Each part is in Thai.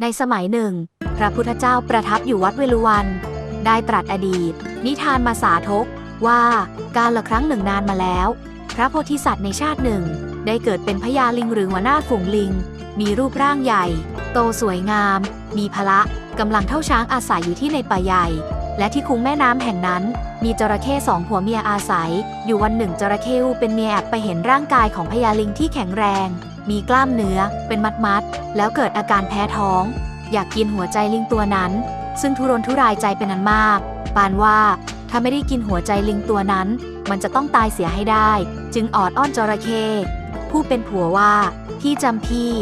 ในสมัยหนึ่ง พระพุทธเจ้าประทับอยู่วัดเวลุวัน ได้ตรัสอดีต นิทานมาสาธกว่าการละครั้งหนึ่งนานมาแล้ว พระโพธิสัตว์ในชาติหนึ่ง ได้เกิดเป็นพญาลิงหรือหัวหน้าฝูงลิง มีรูปร่างใหญ่ โตสวยงาม มีพละกำลังเท่าช้างอาศัยอยู่ที่ในป่าใหญ่ และที่คุ้งแม่น้ำแห่งนั้น มีจระเข้สองผัวเมียอาศัย อยู่วันหนึ่งจระเข้เป็นเมียแอบไปเห็นร่างกายของพญาลิงที่แข็งแรง มีกล้ามเนื้อ เป็นมัดมัดๆ แล้วเกิดอาการแพ้ท้อง อยากกินหัวใจลิงตัวนั้น ซึ่งทุรนทุรายใจเป็นอันมาก ปานว่าถ้าไม่ได้กินหัวใจลิงตัวนั้น มันจะต้องตายเสียให้ได้ จึงออดอ้อนจระเข้ผู้เป็นผัวว่าพี่จำพี่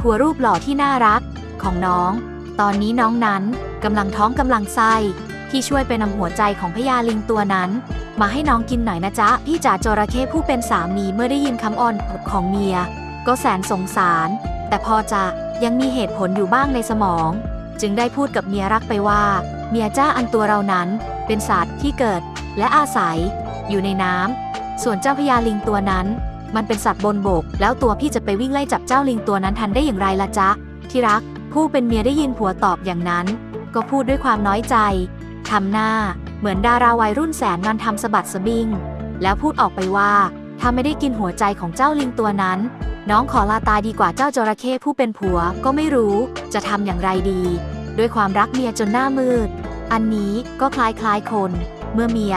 ผัวรูปหล่อที่น่ารัก ของน้อง ตอนนี้น้องนั้นกำลังท้องกำลังไส้พี่ช่วยไปนำหัวใจของพญาลิงตัวนั้น มาให้น้องกินหน่อยนะจ๊ะ พี่จ๋าจระเข้ผู้เป็นสามีเมื่อได้ยินคำอ่อนของเมีย ก็แสนสงสาร แต่พอจะยังมีเหตุผลอยู่บ้างในสมอง จึงได้พูดกับเมียรักไปว่า เมียจ้าอันตัวเรานั้น เป็นสัตว์ที่เกิด และอาศัย อยู่ในน้ำส่วนเจ้าพญาลิงตัวนั้น มันเป็นสัตว์บนบก แล้วตัวพี่จะไปวิ่งไล่จับเจ้าลิงตัวนั้นทันได้อย่างไรล่ะจ๊ะที่รัก ผู้เป็นเมียได้ยินผัวตอบอย่างนั้น ก็พูดด้วยความน้อยใจทำหน้า เหมือนดาราวัยรุ่นแสนงานทำสะบัดสะบิง แล้วพูดออกไปว่าถ้าไม่ได้กินหัวใจของเจ้าลิงตัวนั้น น้องขอลาตายดีกว่าเจ้าจระเข้ผู้เป็นผัวก็ไม่รู้จะทำอย่างไรดี ด้วยความรักเมียจนหน้ามืด อันนี้ก็คล้ายคล้ายคน เมื่อเมีย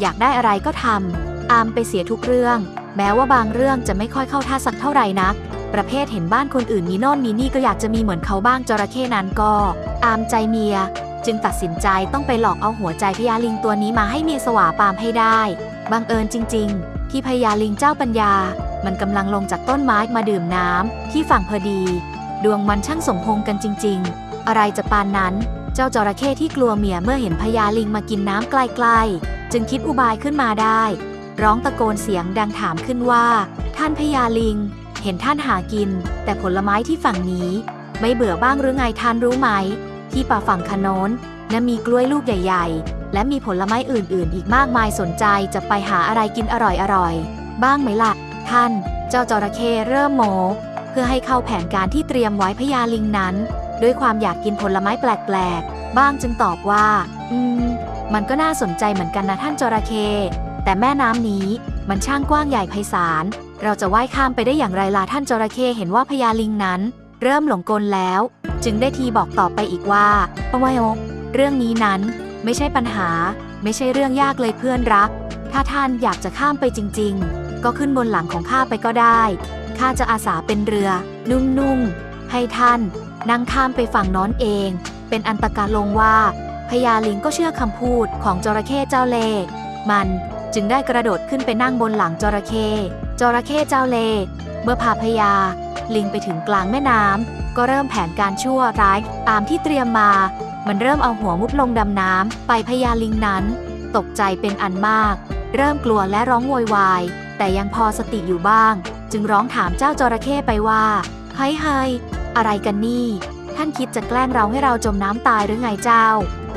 อยากได้อะไรก็ทำอามไปเสียทุกเรื่อง แม้ว่าบางเรื่องจะไม่ค่อยเข้าท่าสักเท่าไหร่นัก ประเภทเห็นบ้านคนอื่นมีโน่นมีนี่ก็อยากจะมีเหมือนเขาบ้างจระเข้นั้นก็ อามใจเมีย จึงตัดสินใจต้องไปหลอกเอาหัวใจพญาลิงตัวนี้มาให้เมียสวาปามให้ได้บังเอิญจริง ๆ ที่พญาลิงเจ้าปัญญา มันกำลังลงจากต้นไม้มาดื่มน้ำที่ฝั่งพอดี ดวงมันช่างสมพงกันจริง ๆ อะไรจะปานนั้น เจ้าจระเข้ที่กลัวเมียเมื่อเห็นพญาลิงมากินน้ำใกล้ๆ จึงคิดอุบายขึ้นมาได้ ร้องตะโกนเสียงดังถามขึ้นว่า ท่านพญาลิง เห็นท่านหากิน แต่ผลไม้ที่ฝั่งนี้ ไม่เบื่อบ้างหรือไงท่านรู้ไหม ที่ป่าฝั่งคโนนนะมีกล้วยลูกใหญ่ ๆ และมีผลไม้อื่นๆ อีกมากมายสนใจจะไปหาอะไรกินอร่อยๆบ้างไหมล่ะ ท่าน เจ้าจระเข้เริ่มโมเพื่อให้เข้าแผนการที่เตรียมไว้พญาลิงนั้น ด้วยความอยากกินผลไม้แปลกๆ บ้างจึงตอบว่า อืม มันก็น่าสนใจเหมือนกันนะท่านจระเข้แต่แม่น้ำนี้มันช่างกว้างใหญ่ไพศาล เราจะว่ายข้ามไปได้อย่างไรล่ะท่านจระเข้เห็นว่าพญาลิงนั้น เริ่มหลงกลแล้ว จึงได้ทีบอกต่อไปอีกว่าปะวายกเรื่องนี้นั้นไม่ใช่ปัญหา ไม่ใช่เรื่องยากเลยเพื่อนรัก ถ้าท่านอยากจะข้ามไปจริง ๆ ก็ขึ้นบนหลังของข้าไปก็ได้ ข้าจะอาสาเป็นเรือ นุ่มๆ ให้ท่าน นั่งข้ามไปฝั่งน้นเอง เป็นอันตะการลงว่าพญาลิงก็เชื่อคำพูดของจระเข้เจ้าเล่มันจึงได้กระโดดขึ้นไปนั่งบนหลังจระเข้จระเข้เจ้าเล่เมื่อพาพญาลิงไปถึงกลางแม่น้ำก็เริ่มแผนการชั่วร้ายตามที่เตรียมมา มันเริ่มเอาหัวมุดลงดำน้ำไปพญาลิงนั้น ตกใจเป็นอันมาก เริ่มกลัวและร้องโวยวาย แต่ยังพอสติอยู่บ้าง จึงร้องถามเจ้าจระเข้ไปว่าเฮ้ยเฮ้ยอะไรกันนี่ ท่านคิดจะแกล้งเราให้เราจมน้ำตายหรือไงเจ้า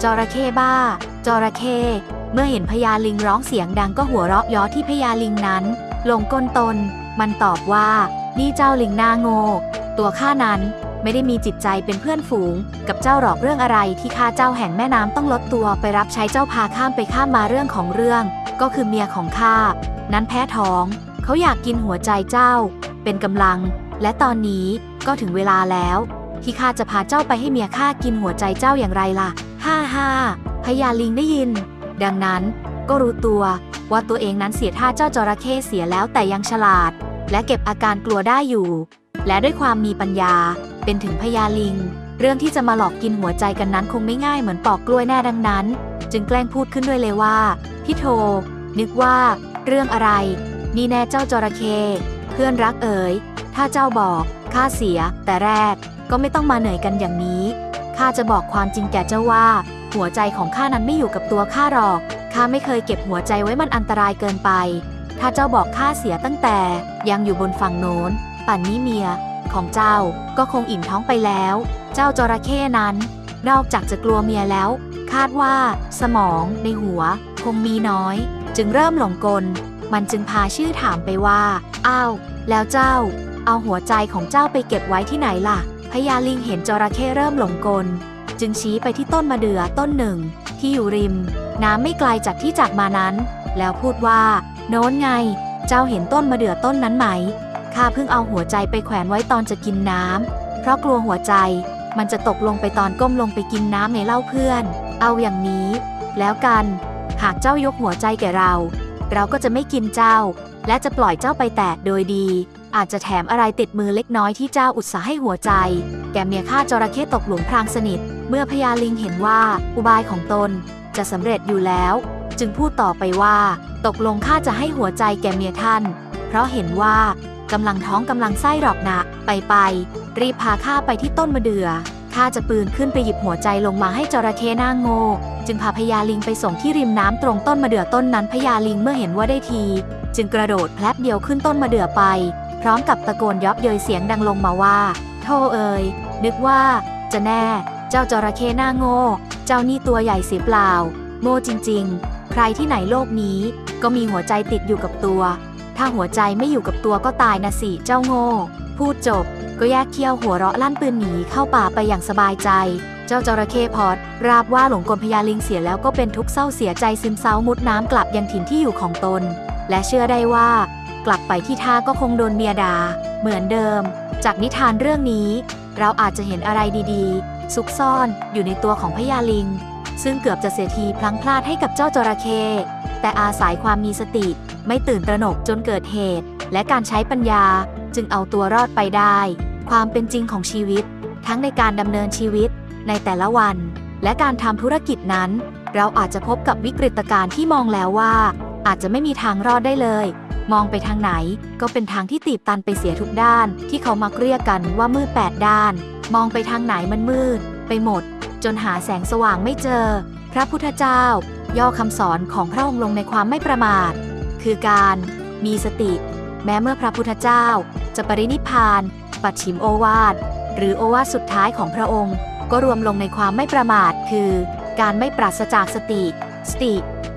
จระเข้บ้า จระเข้เมื่อเห็นพญาลิงร้องเสียงดังก็หัวเราะย้อที่พญาลิงนั้น ลงก้นตน มันตอบว่า นี่เจ้าลิงหน้าโง่ ตัวข้านั้น ไม่ได้มีจิตใจเป็นเพื่อนฝูง กับเจ้าหรอกเรื่องอะไรที่ข้าเจ้าแห่งแม่น้ำต้องลดตัวไปรับใช้เจ้าพาข้ามไปข้ามมาเรื่องของเรื่อง ก็คือเมียของข้านั้นแพ้ท้อง เขาอยากกินหัวใจเจ้า เป็นกำลัง และตอนนี้ก็ถึงเวลาแล้ว ที่ข้าจะพาเจ้าไปให้เมียข้ากินหัวใจเจ้าอย่างไรล่ะฮ่าฮ่าพญาลิงได้ยิน ดังนั้นก็รู้ตัวว่าตัวเองนั้นเสียท่าเจ้าจระเข้เสียแล้วแต่ยังฉลาด และเก็บอาการกลัวได้อยู่ และด้วยความมีปัญญา เป็นถึงพญาลิง เรื่องที่จะมาหลอกกินหัวใจกันนั้นคงไม่ง่ายเหมือนปอกกล้วยแน่ดังนั้น จึงแกล้งพูดขึ้นด้วยเลยว่า พี่โท นึกว่า เรื่องอะไร นี่แน่เจ้าจระเข้เพื่อนรักเอ๋ยถ้าเจ้าบอกข้าเสีย แต่แรกก็ไม่ต้องมาเหนื่อยกันอย่างนี้ข้าจะบอกความจริงแก่เจ้าว่า หัวใจของข้านั้นไม่อยู่กับตัวข้าหรอกข้าไม่เคยเก็บหัวใจไว้มันอันตรายเกินไป ถ้าเจ้าบอกข้าเสียตั้งแต่ยังอยู่บนฝั่งโน้น ป่านนี้เมีย ของเจ้า ก็คงอิ่มท้องไปแล้ว เจ้าจระเข้นั้น นอกจากจะกลัวเมียแล้ว คาดว่า สมองในหัว คงมีน้อย จึงเริ่มหลงกล มันจึงพาชื่อถามไปว่าอ้าวแล้วเจ้า เอาหัวใจของเจ้าไปเก็บไว้ที่ไหนล่ะพญาลิงเห็นจระเข้เริ่มหลงกล จึงชี้ไปที่ต้นมะเดื่อต้นหนึ่ง ที่อยู่ริม น้ำไม่ไกลจากที่จากมานั้น แล้วพูดว่า โน้นไง เจ้าเห็นต้นมะเดื่อต้นนั้นไหม ข้าเพิ่งเอาหัวใจไปแขวนไว้ตอนจะกินน้ำ เพราะกลัวหัวใจ มันจะตกลงไปตอนก้มลงไปกินน้ำในเหล้าเพื่อน เอาอย่างนี้ แล้วกัน หากเจ้ายกหัวใจแก่เรา เราก็จะไม่กินเจ้า และจะปล่อยเจ้าไปแต่โดยดี อาจจะแถมอะไรติดมือเล็กน้อยที่เจ้าอุตส่าห์ให้หัวใจ แกเมียฆ่าจระเข้ตกหลุมพรางสนิท เมื่อพญาลิงเห็นว่าอุบายของตนจะสำเร็จอยู่แล้ว จึงพูดต่อไปว่า ตกลงข้าจะให้หัวใจแกเมียท่าน เพราะเห็นว่า กำลังท้องกำลังไส้หรอกนะ ไปไป รีบพาข้าไปที่ต้นมะเดื่อข้าจะปืนขึ้นไปหยิบหัวใจลงมาให้จระเข้หน้าโง่ จึงพาพญาลิงไปส่งที่ริมน้ำตรงต้นมะเดื่อต้นนั้นพญาลิงเมื่อเห็นว่าได้ที จึงกระโดดแพลบเดียวขึ้นต้นมะเดื่อไป พร้อมกับตะโกนยับเยยเสียงดังลงมาว่าโธ่เอ่ยนึกว่า จะแน่ เจ้าจระเข้หน้าโง่ เจ้านี่ตัวใหญ่เสียเปล่า โง่จริง ๆ ใครที่ไหนโลกนี้ ก็มีหัวใจติดอยู่กับตัว ถ้าหัวใจไม่อยู่กับตัวก็ตายนะสิเจ้าโง่ พูดจบ ก็แยกเขี้ยวหัวเราะลั่นปืนหนีเข้าป่าไปอย่างสบายใจ เจ้าจระเข้พอด ราบว่าหลงกลพญาลิงเสียแล้วก็เป็นทุกข์เศร้าเสียใจซึมเศร้ามุดน้ำกลับยังถิ่นที่อยู่ของตน และเชื่อได้ว่า กลับไปที่ท่าก็คงโดนเมียด่าเหมือนเดิม จากนิทานเรื่องนี้ เราอาจจะเห็นอะไรดีๆ ซุกซ่อนอยู่ในตัวของพญาลิง ซึ่งเกือบจะเสียทีพลั้งพลาดให้กับเจ้าจระเข้แต่อาศัยความมีสติ ไม่ตื่นตระหนกจนเกิดเหตุ และการใช้ปัญญาจึงเอาตัวรอดไปได้ ความเป็นจริงของชีวิต ทั้งในการดำเนินชีวิต ในแต่ละวัน และการทำธุรกิจนั้น เราอาจจะพบกับวิกฤตการณ์ที่มองแล้วว่า อาจจะไม่มีทางรอดได้เลย มองไปทางไหนก็เป็นทางที่ตีบตันไปเสียทุกด้าน ที่เขามักเรียกกันว่ามืดแปดด้าน มองไปทางไหนมันมืด ไปหมด จนหาแสงสว่างไม่เจอ พระพุทธเจ้า ย่อคำสอนของพระองค์ลงในความไม่ประมาท คือการมีสติ แม้เมื่อพระพุทธเจ้า จะปรินิพพาน ปัดฉิมโอวาท หรือโอวาทสุดท้ายของพระองค์ ก็รวมลงในความไม่ประมาท คือ การไม่ปราศจากสติ สติ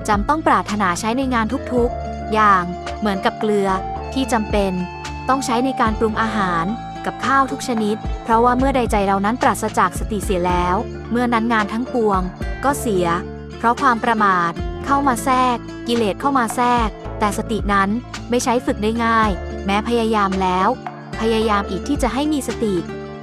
จำต้องปรารถนาใช้ในงานทุกๆ อย่างเหมือนกับเกลือที่จำเป็น ต้องใช้ในการปรุงอาหารกับข้าวทุกชนิด เพราะว่าเมื่อใดใจเรานั้นปราศจากสติเสียแล้ว เมื่อนั้นงานทั้งปวง ก็เสีย เพราะความประมาท เข้ามาแทรก กิเลสเข้ามาแทรก แต่สตินั้นไม่ใช้ฝึกได้ง่าย แม้พยายามแล้ว พยายามอีกที่จะให้มีสติ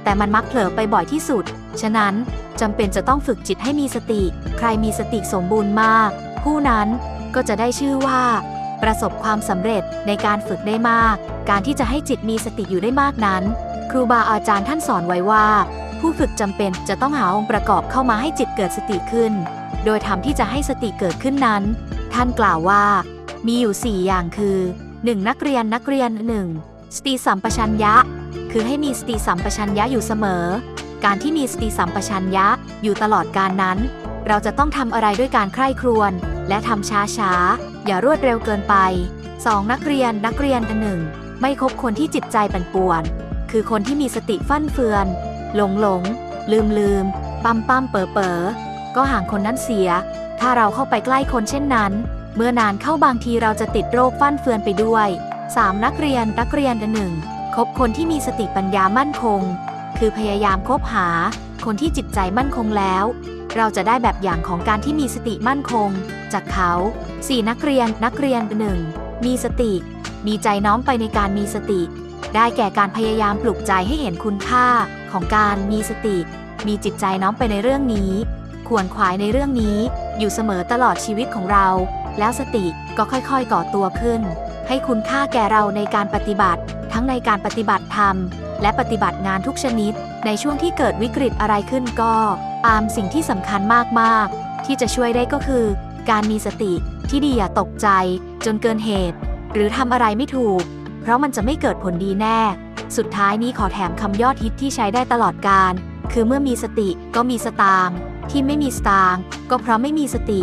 แต่มันมักเผลอไปบ่อยที่สุด ฉะนั้นจำเป็นจะต้องฝึกจิตให้มีสติ ใครมีสติสมบูรณ์มาก ผู้นั้นก็จะได้ชื่อว่า ประสบความสำเร็จในการฝึกได้มาก การที่จะให้จิตมีสติอยู่ได้มากนั้น ครูบาอาจารย์ท่านสอนไว้ว่า ผู้ฝึกจำเป็นจะต้องหาองค์ประกอบเข้ามาให้จิตเกิดสติขึ้น โดยทำที่จะให้สติเกิดขึ้นนั้น ท่านกล่าวว่า มีอยู่ 4 อย่างคือ 1. นักเรียนนักเรียน 1. สติสัมปชัญญะ คือให้มีสติสัมปชัญญะอยู่เสมอ การที่มีสติสัมปชัญญะอยู่ตลอดการนั้น เราจะต้องทำอะไรด้วยการใคร่ครวญและทำช้าช้าอย่ารวดเร็วเกินไป 2. นักเรียนนักเรียนหนึ่งไม่คบคนที่จิตใจปั่นป่วน คือคนที่มีสติฟั่นเฟือน หลงหลง ลืมลืมปั๊มปั๊มเป๋อเป๋อก็ห่างคนนั้นเสีย ถ้าเราเข้าไปใกล้คนเช่นนั้น เมื่อนานเข้าบางทีเราจะติดโรคฟั่นเฟือนไปด้วย 3. นักเรียนนักเรียนหนึ่งคบคนที่มีสติปัญญามั่นคง คือพยายามคบหา คนที่จิตใจมั่นคงแล้ว เราจะได้แบบอย่างของการที่มีสติมั่นคง จากเขา 4. นักเรียนนักเรียนหนึ่งมีสติ มีใจน้อมไปในการมีสติ ได้แก่การพยายามปลุกใจให้เห็นคุณค่า ของการมีสติ มีจิตใจน้อมไปในเรื่องนี้ ขวนขวายในเรื่องนี้ อยู่เสมอตลอดชีวิตของเรา แล้วสติก็ค่อยๆก่อตัวขึ้น ให้คุณค่าแก่เราในการปฏิบัติ ทั้งในการปฏิบัติธรรม และปฏิบัติงานทุกชนิด ในช่วงที่เกิดวิกฤตอะไรขึ้นก็ตามสิ่งที่สำคัญมากๆ ที่จะช่วยได้ก็คือ การมีสติที่ดีอย่าตกใจ จนเกินเหตุ หรือทำอะไรไม่ถูก เพราะมันจะไม่เกิดผลดีแน่ สุดท้ายนี้ขอแถมคำยอดฮิตที่ใช้ได้ตลอดการ คือเมื่อมีสติก็มีสตางที่ไม่มีสตางก็เพราะไม่มีสติ